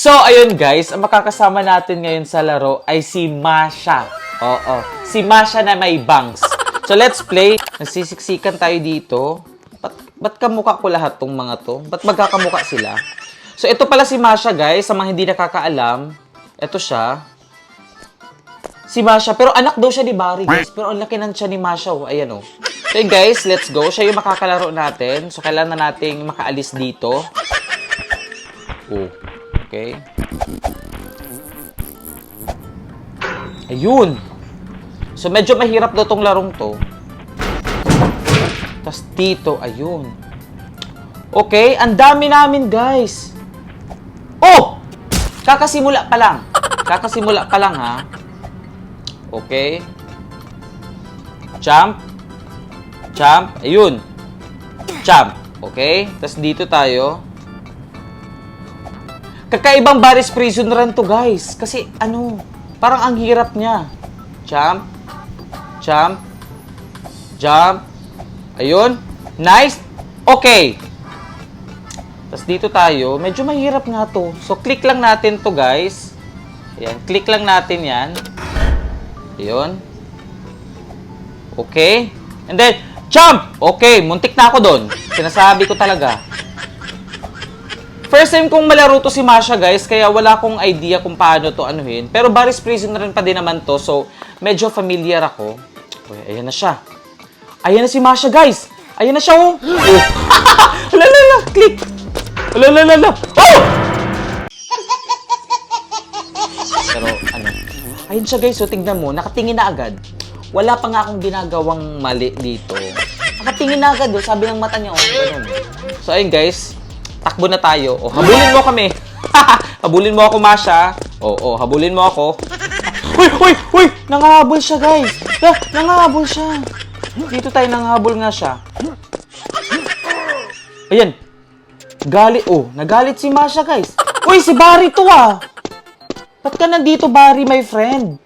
So, ayun guys, ang makakasama natin ngayon sa laro ay si Masha. Oo, si Masha na may bangs. So, let's play. Nagsisiksikan tayo dito. Ba't, ba't kamukha ko lahat tong mga to? Ba't magkakamukha sila? So, ito pala si Masha guys, sa mga hindi nakakaalam. Ito siya. Si Masha, pero anak daw siya ni Barry guys. Pero ang laki ng siya ni Masha, oh. Ayan oh. So, yun, guys, let's go. Siya yung makakalaro natin. So, kailangan na nating makaalis dito. Oh. Okay. Ayun. So, medyo mahirap daw tong larong to. Tapos dito, ayun. Okay, ang dami namin, guys. Oh! Kakasimula pa lang. Kakasimula pa lang, ha? Okay. Jump. Jump. Ayun. Jump. Okay. Tapos dito tayo. Kakaibang Baris Prison Run to, guys. Kasi, ano, parang ang hirap niya. Jump. Jump. Jump. Ayun. Nice. Okay. Tapos dito tayo. Medyo mahirap nga to. So, click lang natin to, guys. Ayan. Click lang natin yan. Ayun. Okay. And then, jump! Okay, muntik na ako doon. Sinasabi ko talaga. First time kong malaro to si Masha, guys, kaya wala akong idea kung paano to anuhin. Pero Barry's Prison rin pa din naman to, so medyo familiar ako. Okay, ayan na siya. Ayan na si Masha, guys! Ayan na siya, oh! oh. Lalala! Click! Lalala! Oh! Pero ano, ayun siya guys, so tignan mo, nakatingin na agad. Wala pa nga akong ginagawang mali dito. Nakatingin na agad, oh, sabi ng mata niya, oh, ganun. So ayun guys, takbo na tayo. Oh, habulin mo kami. habulin mo ako, Masha. Oh, oh, habulin mo ako. Uy, uy, uy! Nangahabol siya, guys. Ah, nangahabol siya. Dito tayo nangahabol nga siya. Ayan. Galit, oh, nagalit si Masha, guys. Uy, si Barry to, ah. Ba't ka nandito, Barry, my friend?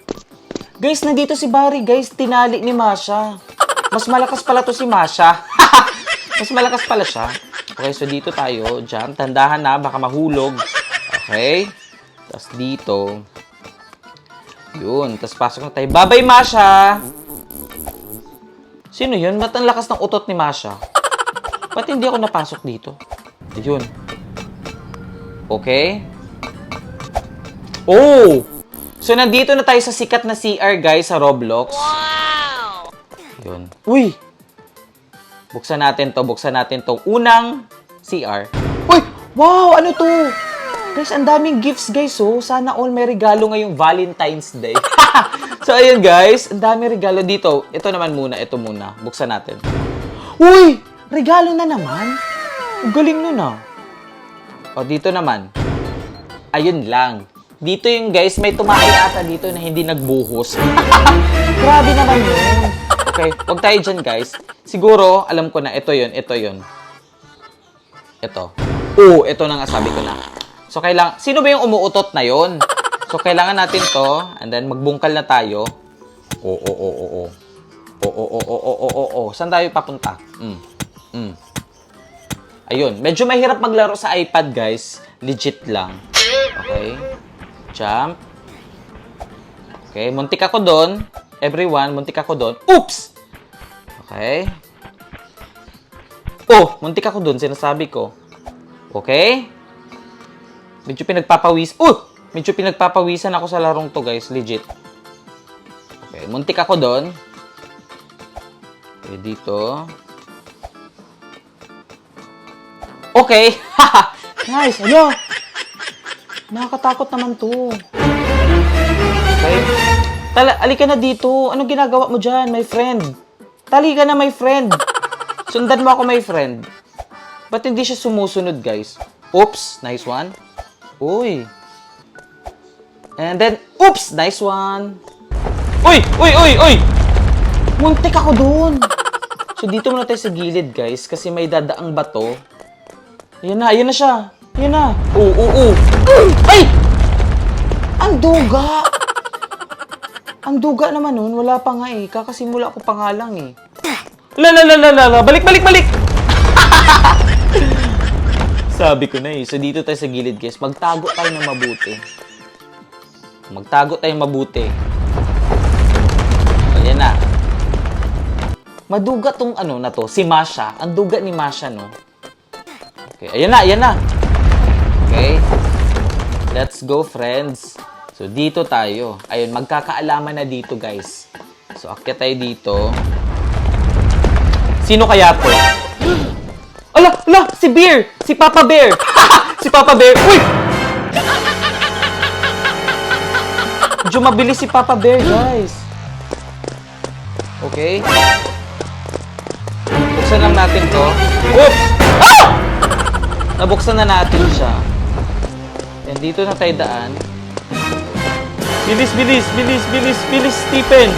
Guys, nandito si Barry, guys. Tinali ni Masha. Mas malakas pala to si Masha. Mas malakas pala siya. Okay, so dito tayo. Jump. Tandahan na, baka mahulog. Okay. Tapos dito. Yun. Tapos pasok na tayo. Bye-bye, Masha! Sino yun? Ba't ang lakas ng utot ni Masha? Ba't hindi ako napasok dito? Ayun. Okay. Oh! So, nandito na tayo sa sikat na CR, guys, sa Roblox. Wow! Yun. Uy! Buksan natin to, buksan natin to. Unang CR. Uy! Wow! Ano to? Guys, ang daming gifts, guys, oh. Sana all may regalo ngayong Valentine's Day. so, ayun, guys. Ang daming regalo dito. Ito naman muna, ito muna. Buksan natin. Uy! Regalo na naman? Ang galing nun, ah. O, dito naman. Ayun lang. Dito yung guys, may tumaay ata dito na hindi nagbuhos. Grabe naman yun. Okay, wag tayo dyan guys. Siguro, alam ko na, ito yun, ito yun. Ito. Oo, ito na nga sabi ko na. So, kailangan, sino ba yung umuutot na yon? So, kailangan natin to, and then magbungkal na tayo. Oo, oo, oo, oo. Oo, oo, oo, oo, oo, oo, oo. Saan tayo papunta? Mm. Mm. Ayun, medyo mahirap maglaro sa iPad, guys. Legit lang. Okay. Jump. Okay, muntik ako doon. Everyone, muntik ako doon. Oops! Okay. Oh, muntik ako doon, sinasabi ko. Okay? Medyo pinagpapawis. Uh! Medyo pinagpapawisan ako sa larong to, guys. Legit. Okay, muntik ako doon. Okay, dito. Okay. nice. Ano? Nakakatakot naman to. Okay. Tala, alika na dito. Anong ginagawa mo dyan, my friend? Tali ka na, my friend. Sundan mo ako, my friend. Ba't hindi siya sumusunod, guys? Oops, nice one. Uy. And then, oops, nice one. Uy, uy, uy, uy! Muntik ako dun. So, dito muna tayo sa gilid, guys, kasi may dadaang bato. Ayan na, ayan na siya. Ayan na. Oo, oo, oo. Ay! Ang duga! Ang duga naman nun, wala pa nga eh. Kakasimula ko pa nga lang eh. La la la la la la. Balik, balik, balik! Sinasabi ko na eh. So, dito tayo sa gilid, guys. Magtago tayo ng mabuti. Magtago tayo mabuti. O, yan na. Maduga tong ano na to, si Masha. Ang duga ni Masha, no? Okay, ayan na, ayan na. Okay. Let's go, friends. So, dito tayo. Ayun, magkakaalaman na dito, guys. So, akyat tayo dito. Sino kaya to? Ala, ala, si Bear! Si Papa Bear! si Papa Bear! Uy! Medyo mabilis si Papa Bear, guys. Okay. Buksan lang natin to. Oops! Ah! Nabuksan na natin siya. Yan, dito na tayo daan. Bilis, bilis, bilis, bilis, bilis, Stephen!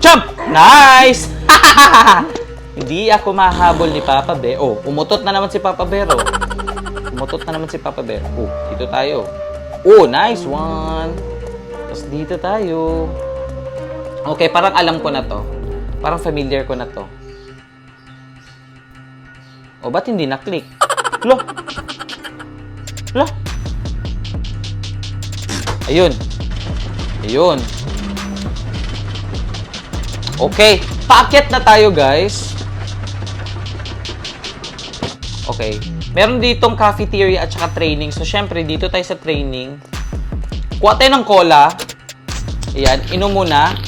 Jump! Nice! Hindi ako mahabol ni Papa Bear. Oh, umutot na naman si Papa Bear, oh. Umutot na naman si Papa Bear. Oh, dito tayo. Oh, nice one! Tapos dito tayo. Okay, parang alam ko na to. Parang familiar ko na to. O, ba't hindi na-click? Lo! Lo! Ayun. Ayun. Okay. Paakyat na tayo, guys. Okay. Meron ditong cafeteria at saka training. So, syempre, dito tayo sa training. Kuha tayo ng cola. Ayan. Inom muna.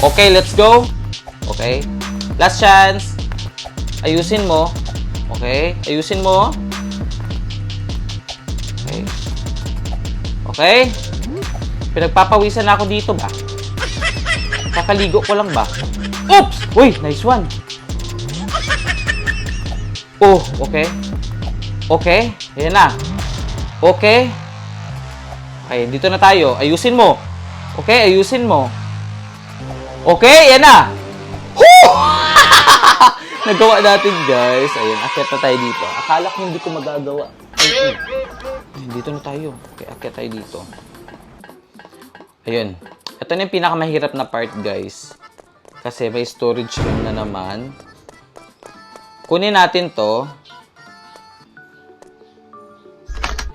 Okay, let's go. Okay. Last chance. Ayusin mo. Okay. Ayusin mo. Okay. Okay. Pinagpapawisan na ako dito ba? Kakaligo ko lang ba? Oops! Uy, nice one. Oh, okay. Okay. Ayan na. Okay. Okay, dito na tayo. Ayusin mo. Okay, ayusin mo. Okay, yan na. Woo! Nagawa natin, guys. Ayun, akyat na tayo dito. Akala ko hindi ko magagawa. Ayun, Dito na tayo. Okay, akyat tayo dito. Ayun. Ito na yung pinakamahirap na part, guys. Kasi may storage room na naman. Kunin natin to.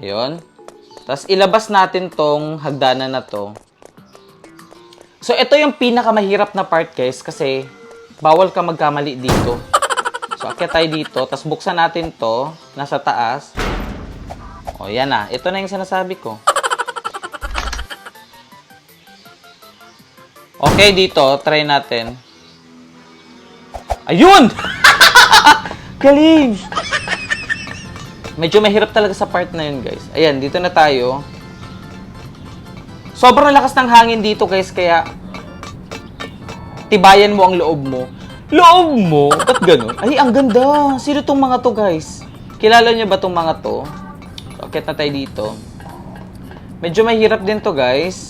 Ayun. Tapos ilabas natin tong hagdanan na to. So, ito yung pinakamahirap na part, guys, kasi bawal ka magkamali dito. So, akyat tayo dito, tapos buksan natin to, nasa taas. O, yan na. Ito na yung sinasabi ko. Okay, dito, try natin. Ayun! Galing! Medyo mahirap talaga sa part na yun, guys. Ayan, dito na tayo. Sobrang lakas ng hangin dito, guys, kaya tibayan mo ang loob mo. Loob mo? Ba't ganun? Ay, ang ganda. Sino tong mga to, guys? Kilala niyo ba tong mga to? So, akit dito. Medyo mahirap din to, guys.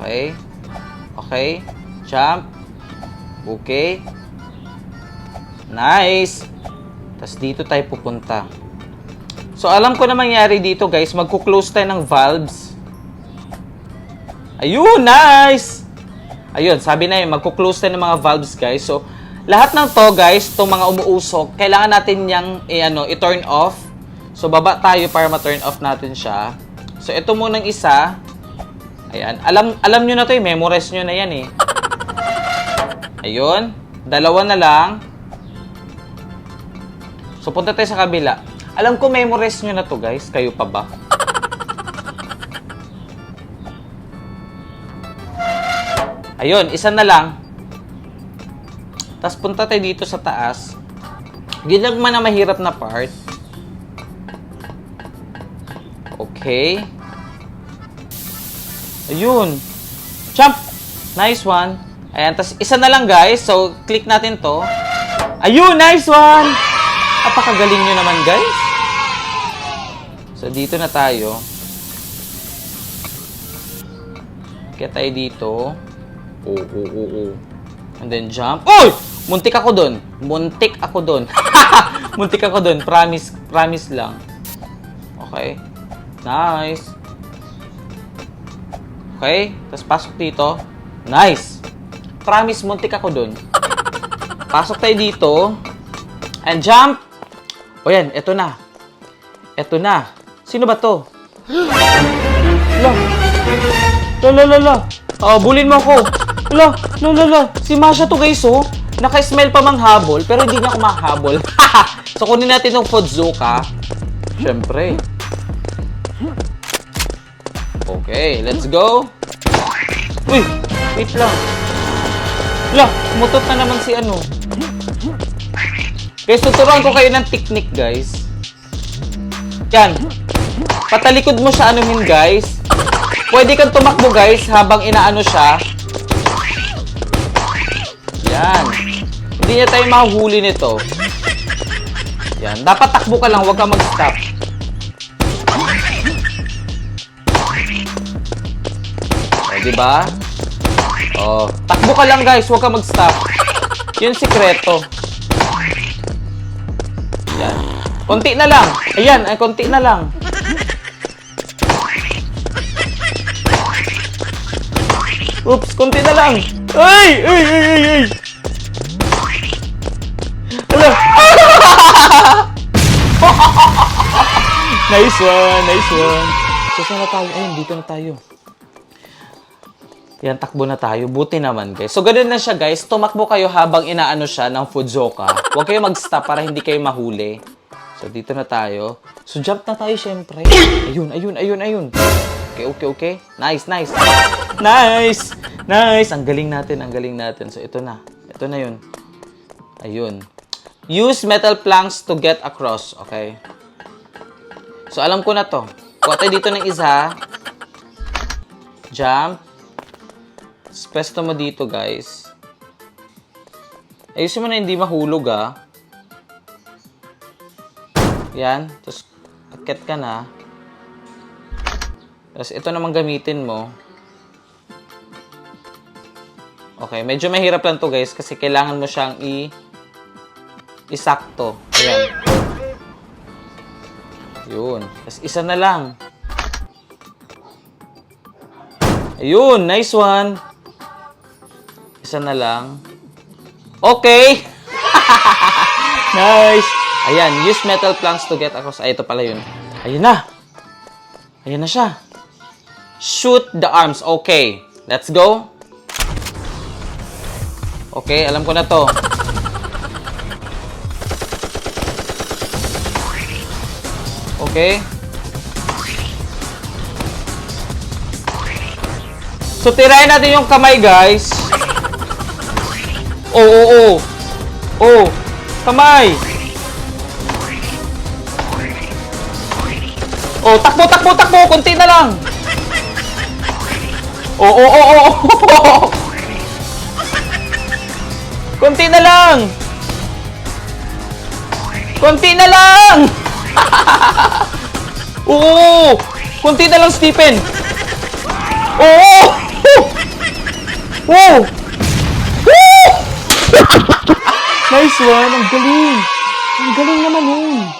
Okay. Okay. Jump. Okay. Nice. Tapos dito tayo pupunta. So, alam ko na mangyari dito, guys. Magkuklose tayo ng valves. Ayun, nice! Ayun, sabi na yun, magkuklose tayo ng mga valves, guys. So, lahat ng to, guys, itong mga umuusok, kailangan natin niyang, eh, ano, i-turn off. So, baba tayo para ma-turn off natin siya. So, ito munang isa. Ayan. Alam, alam nyo na to, eh. Memorize nyo na yan, eh. Ayun. Dalawa na lang. So, punta tayo sa kabila. Alam ko, memorize nyo na to, guys. Kayo pa ba? Ayun, isa na lang. Tapos punta tayo dito sa taas. Yun lang man ang mahirap na part. Okay. Ayun. Jump! Nice one. Ayan, tapos isa na lang guys. So, click natin to. Ayun, nice one! Apakagaling nyo naman guys. So, dito na tayo. Kaya tayo dito. Oo, oo, oo, oo. And then jump. Uy! Muntik ako doon. Muntik ako doon. Muntik ako doon. Promise, promise lang. Okay. Nice. Okay. Tapos pasok dito. Nice. Promise, muntik ako doon. Pasok tayo dito. And jump. O yan, eto na. Eto na. Sino ba to? La. La, la, la, la. Oh, bulin mo ako. La, la, la, la. Si Masha to guys, oh. Naka-smell pa mang habol, pero hindi niya ako mahabol. so, kunin natin yung Fudzuka. Siyempre. Okay, let's go. Uy, wait lang. La, mutot na naman si ano. Guys, tuturuan ko kayo ng technique, guys. Yan. Patalikod mo siya anuhin, guys. Pwede kang tumakbo, guys, habang inaano siya. Yan. Hindi niya tayo mahuhuli nito. Yan. Dapat takbo ka lang, huwag ka mag-stop. Di ba? Oh, takbo ka lang, guys, huwag ka mag-stop. Yun sikreto. Yan. Konti na lang. Ayan, ay konti na lang. Oops, konti na lang. Ay! Ay, ay, ay, ay! Ala! nice one, nice one. Saan na tayo? Ayun, dito na tayo. Yan, takbo na tayo. Buti naman, guys. So, ganun na siya, guys. Tumakbo kayo habang inaano siya ng Fudzoka. Huwag kayo mag-stop para hindi kayo mahuli. So, dito na tayo. So, jump na tayo, syempre. Ayun, ayun, ayun, ayun. Okay, okay, okay. Nice, nice. Nice! Nice! Ang galing natin, ang galing natin. So, ito na. Ito na yun. Ayun. Use metal planks to get across. Okay? So, alam ko na to. Kuha tayo dito ng isa. Jump. Tapos, Pesto mo dito, guys. Ayusin mo na hindi mahulog, ah. Yan. Tapos, akit ka na. Tapos, ito naman gamitin mo. Okay, medyo mahirap lang to guys kasi kailangan mo siyang i isakto. Ayan. Yun. Tapos isa na lang. Ayun, nice one. Isa na lang. Okay. nice. Ayan, use metal planks to get across. Ay, ito pala yun. Ayun na. Ayun na siya. Shoot the arms. Okay. Let's go. Okay, alam ko na to. Okay. So, tirahin natin yung kamay, guys. Oo, oo, oo. Oh, kamay. Oh, takbo, takbo, takbo. Kunti na lang. Oo, oo, oo, oo. Kunti na lang. Kunti na lang. Oo. Kunti na lang, Stephen. Oo. Wow. Woo! Nice one. Ang galing. Ang galing naman yun.